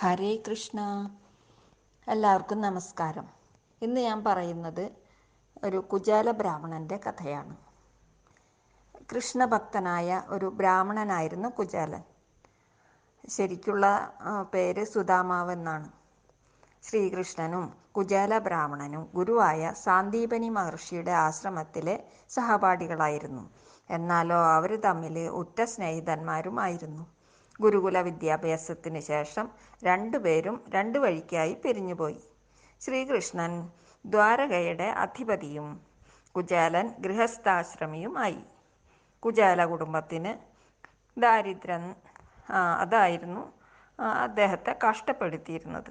ഹരേ കൃഷ്ണ. എല്ലാവർക്കും നമസ്കാരം. ഇന്ന് ഞാൻ പറയുന്നത് ഒരു കുജാല ബ്രാഹ്മണന്റെ കഥയാണ്. കൃഷ്ണഭക്തനായ ഒരു ബ്രാഹ്മണനായിരുന്നു കുജാലൻ. ശരിക്കുള്ള പേര് സുദാമാവ് എന്നാണ്. ശ്രീകൃഷ്ണനും കുജാല ബ്രാഹ്മണനും ഗുരുവായ സാന്ദീപനി മഹർഷിയുടെ ആശ്രമത്തിലെ സഹപാഠികളായിരുന്നു. എന്നാലോ അവർ തമ്മിൽ ഉറ്റ സ്നേഹിതന്മാരുമായിരുന്നു. ഗുരുകുല വിദ്യാഭ്യാസത്തിന് ശേഷം രണ്ടുപേരും രണ്ടു വഴിക്കായി പിരിഞ്ഞുപോയി. ശ്രീകൃഷ്ണൻ ദ്വാരകയുടെ അധിപതിയും കുചാലൻ ഗൃഹസ്ഥാശ്രമിയുമായി കുചാല കുടുംബത്തിന് ദാരിദ്ര്യം ആ, അതായിരുന്നു അദ്ദേഹത്തെ കഷ്ടപ്പെടുത്തിയിരുന്നത്.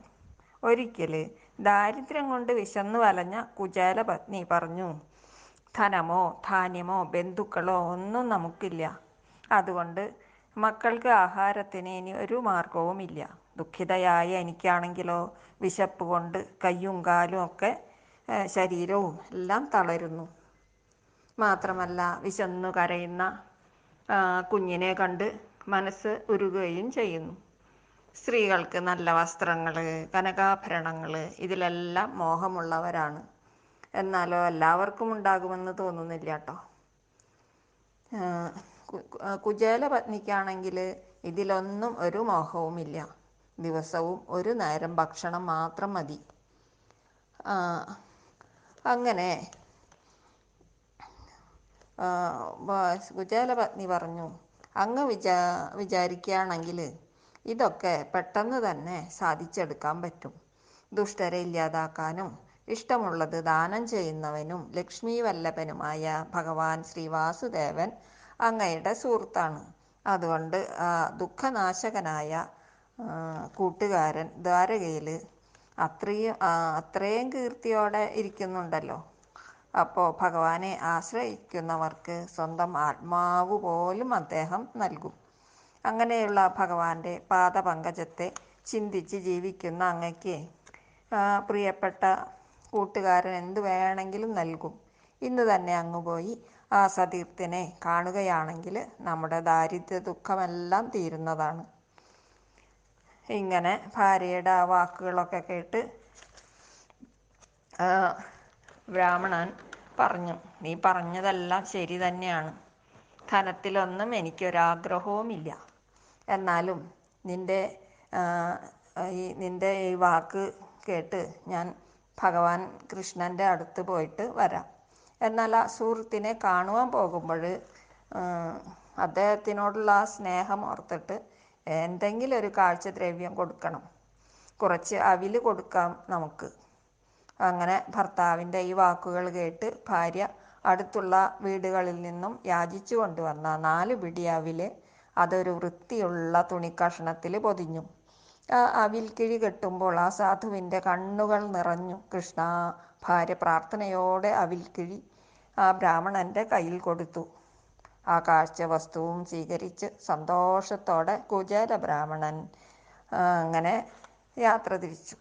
ഒരിക്കൽ ദാരിദ്ര്യം കൊണ്ട് വിശന്നു വലഞ്ഞ കുചാല പത്നി പറഞ്ഞു ധനമോ ധാന്യമോ ബന്ധുക്കളോ ഒന്നും നമുക്കില്ല. അതുകൊണ്ട് മക്കൾക്ക് ആഹാരത്തിന് ഇനി ഒരു മാർഗവുമില്ല. ദുഃഖിതയായ എനിക്കാണെങ്കിലോ വിശപ്പ് കൊണ്ട് കയ്യും കാലും ഒക്കെ ശരീരവും എല്ലാം തളരുന്നു. മാത്രമല്ല വിശന്നു കരയുന്ന കുഞ്ഞിനെ കണ്ട് മനസ്സ് ഉരുകയും ചെയ്യുന്നു. സ്ത്രീകൾക്ക് നല്ല വസ്ത്രങ്ങൾ കനകാഭരണങ്ങൾ ഇതിലെല്ലാം മോഹമുള്ളവരാണ്. എന്നാലോ എല്ലാവർക്കും ഉണ്ടാകുമെന്ന് തോന്നുന്നില്ല കേട്ടോ കുചേല പത്നിക്കാണെങ്കിൽ ഇതിലൊന്നും ഒരു മോഹവുമില്ല. ദിവസവും ഒരു നേരം ഭക്ഷണം മാത്രം മതി. അങ്ങനെ കുചേലപത്നി പറഞ്ഞു അങ്ങ് വിചാ വിചാരിക്കുകയാണെങ്കിൽ ഇതൊക്കെ പെട്ടെന്ന് തന്നെ സാധിച്ചെടുക്കാൻ പറ്റും. ദുഷ്ടരെ ഇല്ലാതാക്കാനും ഇഷ്ടമുള്ളത് ദാനം ചെയ്യുന്നവനും ലക്ഷ്മി വല്ലഭനുമായ ഭഗവാൻ ശ്രീ വാസുദേവൻ അങ്ങയുടെ സുഹൃത്താണ്. അതുകൊണ്ട് ദുഃഖനാശകനായ കൂട്ടുകാരൻ ദ്വാരകയിൽ അത്രയും അത്രയും കീർത്തിയോടെ ഇരിക്കുന്നുണ്ടല്ലോ. അപ്പോൾ ഭഗവാനെ ആശ്രയിക്കുന്നവർക്ക് സ്വന്തം ആത്മാവ് പോലും അദ്ദേഹം നൽകും. അങ്ങനെയുള്ള ഭഗവാന്റെ പാദപങ്കജത്തെ ചിന്തിച്ച് ജീവിക്കുന്ന അങ്ങയ്ക്ക് പ്രിയപ്പെട്ട കൂട്ടുകാരൻ എന്ത് വേണമെങ്കിലും നൽകും. ഇന്ന് തന്നെ അങ്ങ് പോയി ആ സതീർത്ഥനെ കാണുകയാണെങ്കിൽ നമ്മുടെ ദാരിദ്ര്യ ദുഃഖമെല്ലാം തീരുന്നതാണ്. ഇങ്ങനെ ഭാര്യയുടെ ആ വാക്കുകളൊക്കെ കേട്ട് ബ്രാഹ്മണൻ പറഞ്ഞു നീ പറഞ്ഞതെല്ലാം ശരി തന്നെയാണ്. ധനത്തിലൊന്നും എനിക്കൊരാഗ്രഹവുമില്ല. എന്നാലും നിന്റെ ആ, ഈ നിന്റെ ഈ വാക്ക് കേട്ട് ഞാൻ ഭഗവാൻ കൃഷ്ണന്റെ അടുത്ത് പോയിട്ട് വരാം. എന്നാൽ ആ സുഹൃത്തിനെ കാണുവാൻ പോകുമ്പോൾ അദ്ദേഹത്തിനോടുള്ള ആ സ്നേഹം ഓർത്തിട്ട് എന്തെങ്കിലും ഒരു കാഴ്ചദ്രവ്യം കൊടുക്കണം. കുറച്ച് അവിൽ കൊടുക്കാം നമുക്ക്. അങ്ങനെ ഭർത്താവിന്റെ ഈ വാക്കുകൾ കേട്ട് ഭാര്യ അടുത്തുള്ള വീടുകളിൽ നിന്നും യാചിച്ചു കൊണ്ടുവന്ന നാല് പിടി അവിൽ അതൊരു വൃത്തിയുള്ള തുണിക്കഷ്ണത്തിൽ പൊതിഞ്ഞു. ആ അവിൽ കിഴി കെട്ടുമ്പോൾ ആ സാധുവിന്റെ കണ്ണുകൾ നിറഞ്ഞു. കൃഷ്ണ ഭാര്യ പ്രാർത്ഥനയോടെ അവിൽ കിഴി ആ ബ്രാഹ്മണന്റെ കയ്യിൽ കൊടുത്തു. ആ കാഴ്ച വസ്തുവും സ്വീകരിച്ച് സന്തോഷത്തോടെ കുചേല ബ്രാഹ്മണൻ അങ്ങനെ യാത്ര തിരിച്ചു.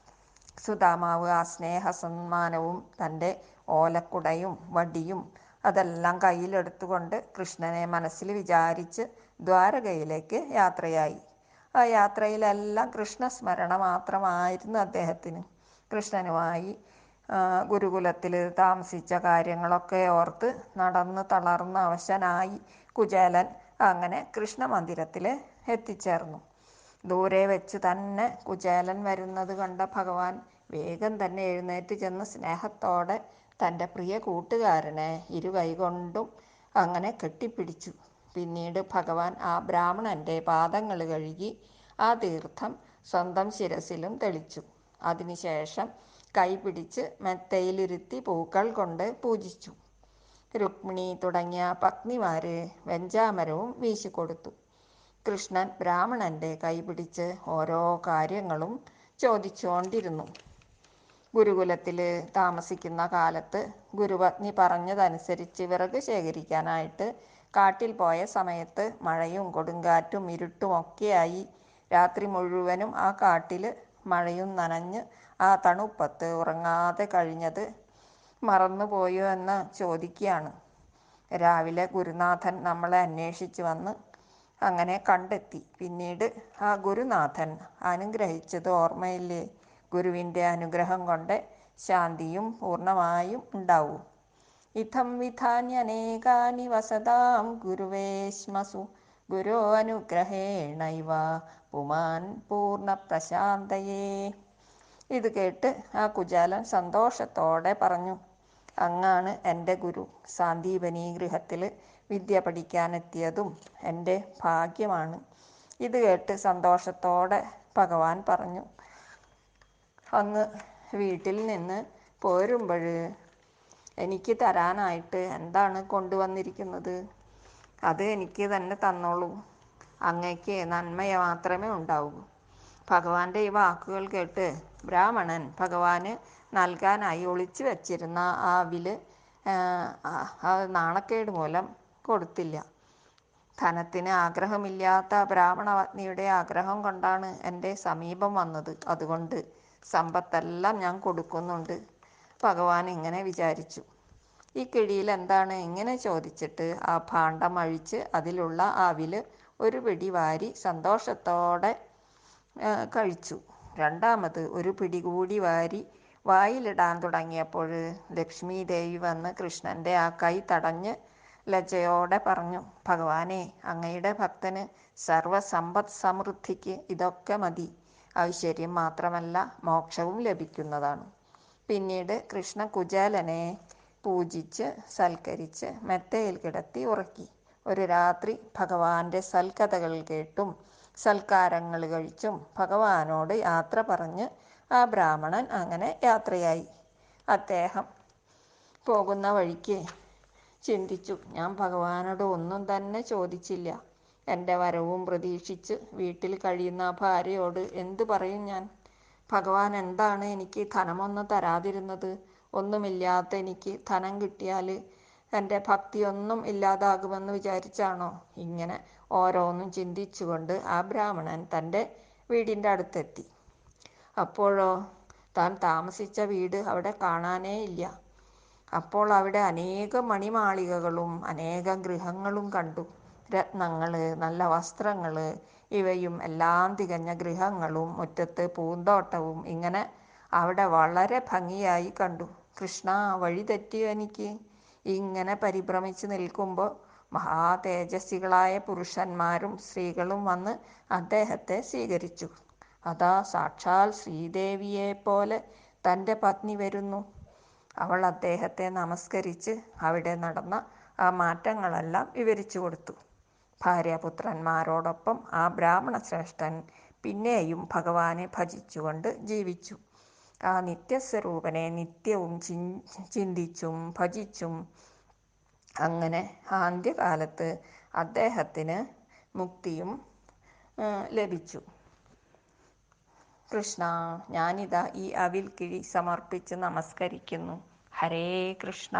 സുധാമാവ് ആ സ്നേഹ സമ്മാനവും തന്റെ ഓലക്കുടയും വടിയും അതെല്ലാം കയ്യിലെടുത്തുകൊണ്ട് കൃഷ്ണനെ മനസ്സിൽ വിചാരിച്ച് ദ്വാരകയിലേക്ക് യാത്രയായി. ആ യാത്രയിലെല്ലാം കൃഷ്ണസ്മരണ മാത്രമായിരുന്നു അദ്ദേഹത്തിന്. കൃഷ്ണനുമായി ഗുരുകുലത്തിൽ താമസിച്ച കാര്യങ്ങളൊക്കെ ഓർത്ത് നടന്ന് തളർന്ന് അവശനായി കുചേലൻ അങ്ങനെ കൃഷ്ണമന്ദിരത്തിൽ എത്തിച്ചേർന്നു. ദൂരെ വെച്ച് തന്നെ കുചേലൻ വരുന്നത് കണ്ട ഭഗവാൻ വേഗം തന്നെ എഴുന്നേറ്റ് ചെന്ന് സ്നേഹത്തോടെ തന്റെ പ്രിയ കൂട്ടുകാരനെ ഇരുകൈകൊണ്ടും അങ്ങനെ കെട്ടിപ്പിടിച്ചു. പിന്നീട് ഭഗവാൻ ആ ബ്രാഹ്മണന്റെ പാദങ്ങൾ കഴുകി ആ തീർത്ഥം സ്വന്തം ശിരസിലും തെളിച്ചു. അതിനുശേഷം കൈ പിടിച്ച് മെത്തയിലിരുത്തി പൂക്കൾ കൊണ്ട് പൂജിച്ചു. രുക്മിണി തുടങ്ങിയ പത്നിമാര് വെഞ്ചാമരവും വീശിക്കൊടുത്തു. കൃഷ്ണൻ ബ്രാഹ്മണന്റെ കൈ പിടിച്ച് ഓരോ കാര്യങ്ങളും ചോദിച്ചുകൊണ്ടിരുന്നു. ഗുരുകുലത്തിൽ താമസിക്കുന്ന കാലത്ത് ഗുരുപത്നി പറഞ്ഞതനുസരിച്ച് വിറക് ശേഖരിക്കാനായിട്ട് കാട്ടിൽ പോയ സമയത്ത് മഴയും കൊടുങ്കാറ്റും ഇരുട്ടും ഒക്കെയായി രാത്രി മുഴുവനും ആ കാട്ടിൽ മഴയും നനഞ്ഞ് ആ തണുപ്പത്ത് ഉറങ്ങാതെ കഴിഞ്ഞത് മറന്നുപോയോ എന്ന് ചോദിക്കുകയാണ്. രാവിലെ ഗുരുനാഥൻ നമ്മളെ അന്വേഷിച്ച് വന്ന് അങ്ങനെ കണ്ടെത്തി. പിന്നീട് ആ ഗുരുനാഥൻ അനുഗ്രഹിച്ചത് ഓർമ്മയില്ലേ? ഗുരുവിന്റെ അനുഗ്രഹം കൊണ്ട് ശാന്തിയും പൂർണമായും ഉണ്ടാവും. ഇതം വിധാന്യനേകാനി വസതാം ഗുരുവേശ്മസു ഗുരോ അനുഗ്രഹേണൈവ പുമാൻ പൂർണ പ്രശാന്തയേ. ഇത് കേട്ട് ആ കുചാലൻ സന്തോഷത്തോടെ പറഞ്ഞു അങ്ങാണ് എന്റെ ഗുരു. സാന്ദീപനി ഗൃഹത്തിൽ വിദ്യ പഠിക്കാനെത്തിയതും എന്റെ ഭാഗ്യമാണ്. ഇത് കേട്ട് സന്തോഷത്തോടെ ഭഗവാൻ പറഞ്ഞു അങ്ങ് വീട്ടിൽ നിന്ന് പോരുമ്പോൾ എനിക്ക് തരാനായിട്ട് എന്താണ് കൊണ്ടുവന്നിരിക്കുന്നത്? അത് എനിക്ക് തന്നെ തന്നോളൂ. അങ്ങയ്ക്ക് നന്മയെ മാത്രമേ ഉണ്ടാവൂ. ഭഗവാന്റെ ഈ വാക്കുകൾ കേട്ട് ബ്രാഹ്മണൻ ഭഗവാന് നൽകാനായി ഒളിച്ചു വച്ചിരുന്ന ആ വിൽ ആ നാണക്കേട് മൂലം കൊടുത്തില്ല. ധനത്തിന് ആഗ്രഹമില്ലാത്ത ബ്രാഹ്മണ പത്നിയുടെ ആഗ്രഹം കൊണ്ടാണ് എന്റെ സമീപം വന്നത്. അതുകൊണ്ട് സമ്പത്തെല്ലാം ഞാൻ കൊടുക്കുന്നുണ്ട്. ഭഗവാൻ ഇങ്ങനെ വിചാരിച്ചു. ഈ കിഴിയിൽ എന്താണ്? എങ്ങനെ ചോദിച്ചിട്ട് ആ ഭാണ്ഡം അഴിച്ച് അതിലുള്ള ആവിൽ ഒരു പിടി വാരി സന്തോഷത്തോടെ കഴിച്ചു. രണ്ടാമത് ഒരു പിടി കൂടി വാരി വായിലിടാൻ തുടങ്ങിയപ്പോൾ ലക്ഷ്മി ദേവി വന്ന് കൃഷ്ണന്റെ ആ കൈ തടഞ്ഞ് ലജയോടെ പറഞ്ഞു ഭഗവാനെ അങ്ങയുടെ ഭക്തന് സർവസമ്പദ് സമൃദ്ധിക്ക് ഇതൊക്കെ മതി. ഐശ്വര്യം മാത്രമല്ല മോക്ഷവും ലഭിക്കുന്നതാണ്. പിന്നീട് കൃഷ്ണ കുചാലനെ പൂജിച്ച് സൽക്കരിച്ച് മെത്തയിൽ കിടത്തി ഉറക്കി. ഒരു രാത്രി ഭഗവാന്റെ സൽക്കഥകൾ കേട്ടും സൽക്കാരങ്ങൾ കഴിച്ചും ഭഗവാനോട് യാത്ര പറഞ്ഞ് ആ ബ്രാഹ്മണൻ അങ്ങനെ യാത്രയായി. അദ്ദേഹം പോകുന്ന വഴിക്ക് ചിന്തിച്ചു ഞാൻ ഭഗവാനോട് ഒന്നും തന്നെ ചോദിച്ചില്ല. എന്റെ വരവും പ്രതീക്ഷിച്ച് വീട്ടിൽ കഴിയുന്ന ഭാര്യയോട് എന്തു പറയും ഞാൻ? ഭഗവാൻ എന്താണ് എനിക്ക് ധനമൊന്നും തരാതിരുന്നത്? ഒന്നുമില്ലാത്ത എനിക്ക് ധനം കിട്ടിയാൽ എന്റെ ഭക്തിയൊന്നും ഇല്ലാതാകുമെന്ന് വിചാരിച്ചാണോ? ഇങ്ങനെ ഓരോന്നും ചിന്തിച്ചുകൊണ്ട് ആ ബ്രാഹ്മണൻ തന്റെ വീടിന്റെ അടുത്തെത്തി. അപ്പോഴോ താൻ താമസിച്ച വീട് അവിടെ കാണാനേ ഇല്ല. അപ്പോൾ അവിടെ അനേകം മണിമാളികകളും അനേകം ഗൃഹങ്ങളും കണ്ടു. രത്നങ്ങൾ നല്ല വസ്ത്രങ്ങൾ ഇവയും എല്ലാം തികഞ്ഞ ഗൃഹങ്ങളും മുറ്റത്ത് പൂന്തോട്ടവും ഇങ്ങനെ അവിടെ വളരെ ഭംഗിയായി കണ്ടു. കൃഷ്ണ വഴി തെറ്റിയോ എനിക്ക്? ഇങ്ങനെ പരിഭ്രമിച്ച് നിൽക്കുമ്പോൾ മഹാതേജസ്വികളായ പുരുഷന്മാരും സ്ത്രീകളും വന്ന് അദ്ദേഹത്തെ സ്വീകരിച്ചു. അതാ സാക്ഷാൽ ശ്രീദേവിയെ പോലെ തന്റെ പത്നി വരുന്നു. അവൾ അദ്ദേഹത്തെ നമസ്കരിച്ച് അവിടെ നടന്ന ആ മാറ്റങ്ങളെല്ലാം വിവരിച്ചു കൊടുത്തു. ഭാര്യാപുത്രന്മാരോടൊപ്പം ആ ബ്രാഹ്മണ ശ്രേഷ്ഠൻ പിന്നെയും ഭഗവാനെ ഭജിച്ചുകൊണ്ട് ജീവിച്ചു. ആ നിത്യസ്വരൂപനെ നിത്യവും ചിന്തിച്ചും ഭജിച്ചും അങ്ങനെ അന്ത്യകാലത്ത് അദ്ദേഹത്തിന് മുക്തിയും ലഭിച്ചു. കൃഷ്ണ ഞാനിതാ ഈ അവിൽ കിഴി സമർപ്പിച്ച് നമസ്കരിക്കുന്നു. ഹരേ കൃഷ്ണ.